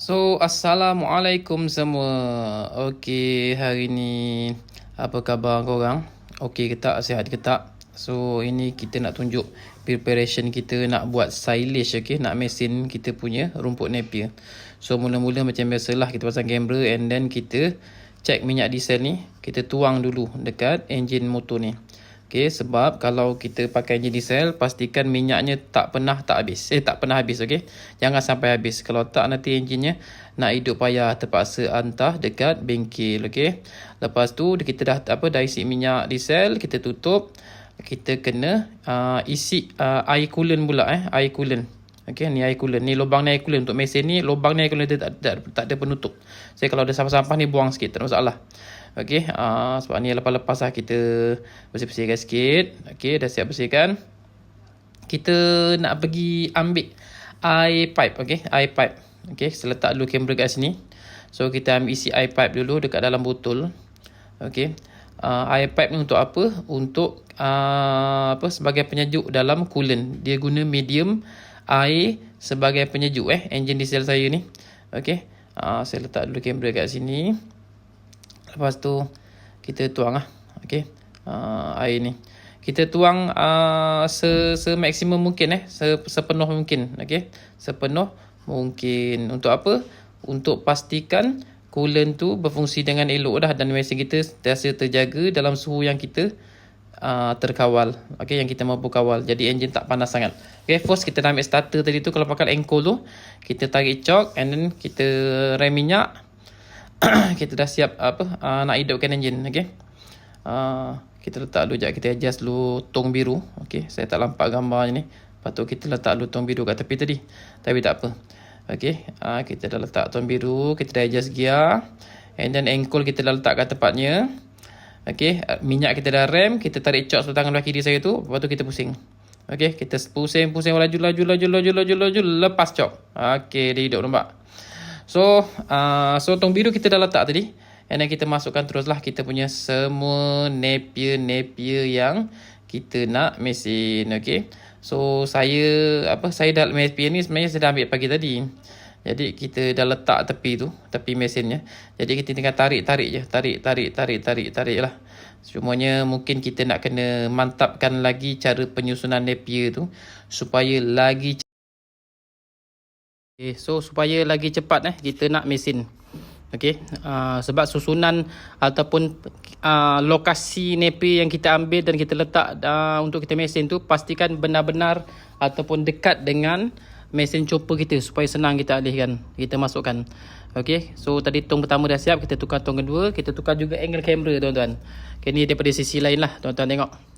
So, Assalamualaikum semua. Okey, hari ni apa khabar korang? Okey ke tak? Sihat ke tak? So, ini kita nak tunjuk preparation kita nak buat silage, okey? Nak mesin kita punya rumput napier. So, mula-mula macam biasalah kita pasang kamera and then kita check minyak diesel ni. Kita tuang dulu dekat enjin motor ni. Okay, sebab kalau kita pakai enjin diesel, pastikan minyaknya tak pernah tak habis. Eh, tak pernah habis, okay? Jangan sampai habis. Kalau tak, nanti enjinnya nak hidup payah terpaksa hantar dekat bengkel, okay? Lepas tu, kita dah apa dah isi minyak diesel, kita tutup. Kita kena uh, isi uh, air coolant pula, eh? Air coolant. Okay, ni air coolant. Ni lubang ni air coolant. Untuk mesin ni, lubang ni air coolant dia tak, tak, tak ada penutup. Jadi, kalau ada sampah-sampah ni, buang sikit. Tak ada masalah. Okey, uh, sebab ni lepas-lepas lah kita bersih-bersihkan sikit. Okey, dah siap bersihkan. Kita nak pergi ambil air pipe, okey, air pipe. Okey, saya letak dulu kamera kat sini. So kita ambil isi air pipe dulu dekat dalam botol. Okey. Uh, air pipe ni untuk apa? Untuk uh, apa sebagai penyejuk dalam coolant. Dia guna medium air sebagai penyejuk eh enjin diesel saya ni. Okey. Uh, saya letak dulu kamera kat sini. Lepas tu kita tuang lah. Okay. Uh, air ni. Kita tuang uh, se semaksimum mungkin eh. Se sepenuh mungkin. Okay. Sepenuh mungkin. Untuk apa? Untuk pastikan coolant tu berfungsi dengan elok dah. Dan mesin kita sentiasa terjaga dalam suhu yang kita uh, terkawal. Okay. Yang kita mampu kawal. Jadi enjin tak panas sangat. Okay. First kita ambil starter tadi tu. Kalau pakai engkol tu. Kita tarik cok. And then kita rem minyak. kita dah siap apa uh, nak hidupkan enjin okey? Uh, kita letak dulu jap kita adjust dulu tong biru okey? Saya tak nampak gambar ni. Patut kita letak dulu tong biru kat tepi tadi. Tapi tak apa okey? Uh, kita dah letak tong biru kita dah adjust gear and then ankle kita dah letak kat tempatnya okey? Uh, minyak kita dah rem kita tarik cok sebelah tangan belah kiri saya tu lepas tu kita pusing okey? Kita pusing pusing laju laju laju laju laju laju lepas cok okey dia hidup nampak So, uh, so tong biru kita dah letak tadi. And then kita masukkan teruslah kita punya semua napier-napier yang kita nak mesin. Okay. So, saya, apa, saya dah napier ni sebenarnya saya dah ambil pagi tadi. Jadi, kita dah letak tepi tu, tepi mesinnya. Jadi, kita tinggal tarik-tarik je. Tarik, tarik, tarik, tarik, tarik lah. Cumanya mungkin kita nak kena mantapkan lagi cara penyusunan napier tu. Supaya lagi Okay, so supaya lagi cepat eh kita nak mesin. Okey, uh, sebab susunan ataupun uh, lokasi nepi yang kita ambil dan kita letak uh, untuk kita mesin tu pastikan benar-benar ataupun dekat dengan mesin chopper kita supaya senang kita alihkan, kita masukkan. Okey, so tadi tong pertama dah siap, kita tukar tong kedua, kita tukar juga angle kamera tuan-tuan. Okay, ni daripada sisi lain lah tuan-tuan tengok.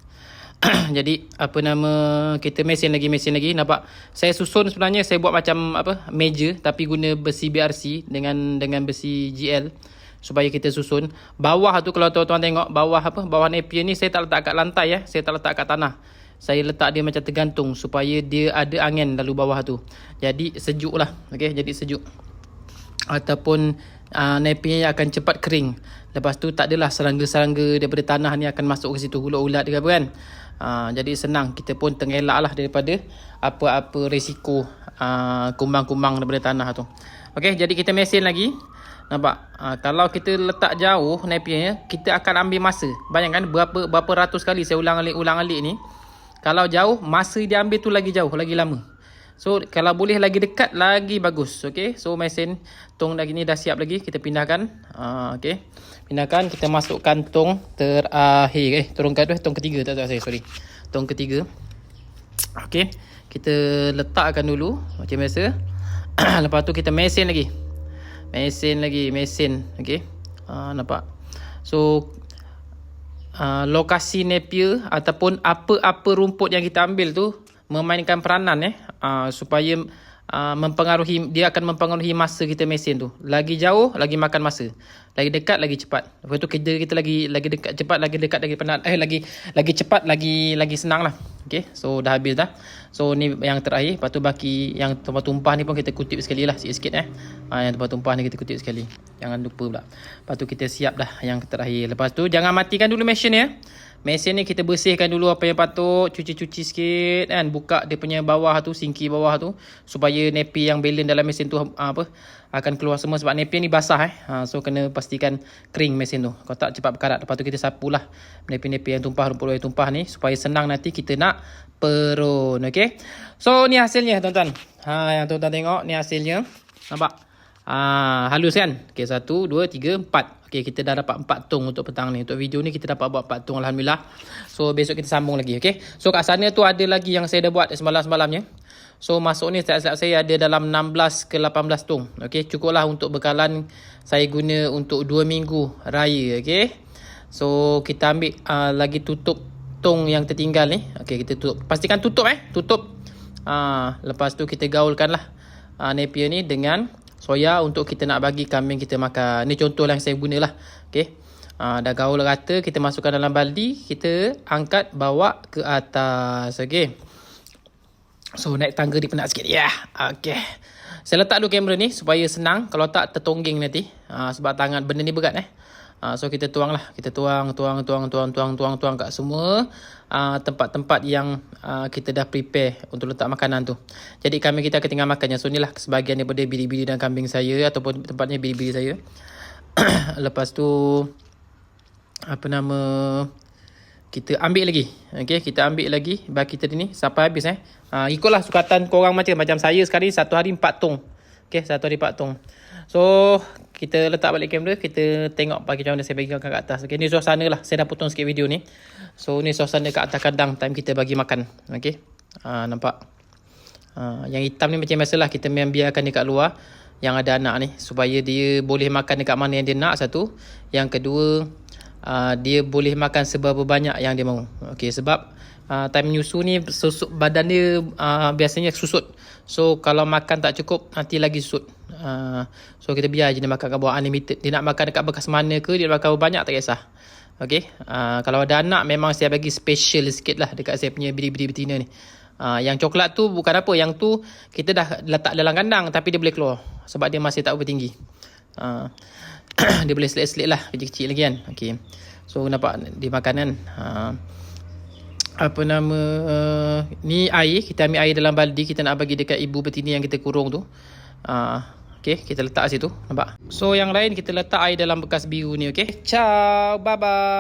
jadi apa nama kita mesin lagi mesin lagi. Nampak saya susun sebenarnya saya buat macam apa meja tapi guna besi BRC dengan dengan besi GL supaya kita susun. Bawah tu kalau tuan-tuan tengok bawah apa bawah napier ni saya tak letak kat lantai ya. Saya tak letak kat tanah. Saya letak dia macam tergantung supaya dia ada angin lalu bawah tu. Jadi sejuk lah okey? Jadi sejuk. Ataupun uh, napier akan cepat kering lepas tu tak adalah serangga-serangga daripada tanah ni akan masuk ke situ ulat-ulat apa kan Ha, jadi senang kita pun tengelak lah daripada apa-apa risiko uh, kumbang-kumbang daripada tanah tu. Okey, jadi kita mesin lagi. Nampak? Ha, kalau kita letak jauh napiernya, kita akan ambil masa. Bayangkan berapa berapa ratus kali saya ulang-alik ulang-alik ni. Kalau jauh, masa dia ambil tu lagi jauh, lagi lama. So, kalau boleh lagi dekat, lagi bagus. Okay. So, mesin tong lagi ni dah siap lagi. Kita pindahkan. Uh, okay. Pindahkan. Kita masukkan tong terakhir. Eh, turunkan tu. Tong ketiga. Tak tahu saya. Sorry. Tong ketiga. Okay. Kita letakkan dulu. Macam biasa. Lepas tu kita mesin lagi. Mesin lagi. Mesin. Okay. Uh, nampak. So, uh, lokasi napier ataupun apa-apa rumput yang kita ambil tu memainkan peranan eh uh, supaya uh, mempengaruhi dia akan mempengaruhi masa kita mesin tu. Lagi jauh lagi makan masa. Lagi dekat lagi cepat. Lepas tu kerja kita lagi lagi dekat cepat lagi dekat lagi penat eh lagi lagi cepat lagi lagi senang lah. Okay, so dah habis dah. So ni yang terakhir. Lepas tu baki yang tumpah-tumpah ni pun kita kutip sekali lah sikit-sikit eh. Ha, yang tumpah-tumpah ni kita kutip sekali. Jangan lupa pula. Lepas tu kita siap dah yang terakhir. Lepas tu jangan matikan dulu mesin ya. Mesin ni kita bersihkan dulu apa yang patut, cuci-cuci sikit kan, buka dia punya bawah tu, sinki bawah tu supaya nepi yang balance dalam mesin tu uh, apa akan keluar semua sebab nepi ni basah eh. Ha, so kena pastikan kering mesin tu. Kalau tak cepat berkarat. Lepas tu kita sapulah nepi-nepi yang tumpah, rumput yang tumpah ni supaya senang nanti kita nak perun. Okay. So ni hasilnya tuan-tuan. Ha, yang tuan-tuan tengok ni hasilnya. Nampak? Ah, halus kan? Okey, satu, dua, tiga, empat. Okey, kita dah dapat empat tong untuk petang ni. Untuk video ni kita dapat buat empat tong Alhamdulillah. So, besok kita sambung lagi. Okey. So, kat sana tu ada lagi yang saya dah buat semalam-semalamnya. So, masuk ni saya saya ada dalam 16 ke 18 tong. Okey, cukuplah untuk bekalan saya guna untuk dua minggu raya. Okey. So, kita ambil uh, lagi tutup tong yang tertinggal ni. Okey, kita tutup. Pastikan tutup eh. Tutup. Uh, lepas tu kita gaulkan lah uh, napier ni dengan soya untuk kita nak bagi kambing kita makan. Ni contoh lah yang saya guna lah. Okay. Ha, dah gaul rata, kita masukkan dalam baldi. Kita angkat, bawa ke atas. Okay. So, naik tangga ni penat sikit. Yeah. Okay. Saya letak dulu kamera ni supaya senang. Kalau tak, tertongging nanti. Ha, sebab tangan benda ni berat eh. Ha, so kita tuang lah. Kita tuang, tuang, tuang, tuang, tuang, tuang, tuang kat semua uh, tempat-tempat yang uh, kita dah prepare untuk letak makanan tu. Jadi kami kita akan tinggal makannya. So inilah sebahagian daripada bili-bili dan kambing saya ataupun tempatnya bili-bili saya. Lepas tu apa nama kita ambil lagi. Okey, kita ambil lagi bagi kita ni sampai habis eh. Ha, ikutlah sukatan korang macam macam saya sekarang ni satu hari empat tong. Okey, satu hari empat tong. So, kita letak balik kamera, kita tengok bagi macam mana saya bagi kat atas. Okay, ni suasana lah. Saya dah potong sikit video ni. So, ni suasana kat atas kandang time kita bagi makan. Okay, ha, nampak? Ha, yang hitam ni macam biasalah. Kita memang biarkan dekat luar yang ada anak ni. Supaya dia boleh makan dekat mana yang dia nak satu. Yang kedua, uh, dia boleh makan seberapa banyak yang dia mahu. Okay, sebab uh, time nyusu ni susut, badan dia uh, biasanya susut. So, kalau makan tak cukup, nanti lagi susut. Uh, so kita biar je dia makan kat bawah unlimited. Dia nak makan dekat bekas mana ke, dia makan banyak tak kisah. Okay. Uh, kalau ada anak memang saya bagi special sikit lah dekat saya punya biri-biri betina ni. Uh, yang coklat tu bukan apa. Yang tu kita dah letak dalam kandang tapi dia boleh keluar. Sebab dia masih tak bertinggi. Uh, dia boleh selit-selit lah kecil-kecil lagi kan. Okay. So nampak dia makan kan. Uh, apa nama uh, ni air kita ambil air dalam baldi kita nak bagi dekat ibu betina yang kita kurung tu uh, Okay, kita letak situ. Nampak? So, yang lain kita letak air dalam bekas biru ni. Okay. Ciao. Bye-bye.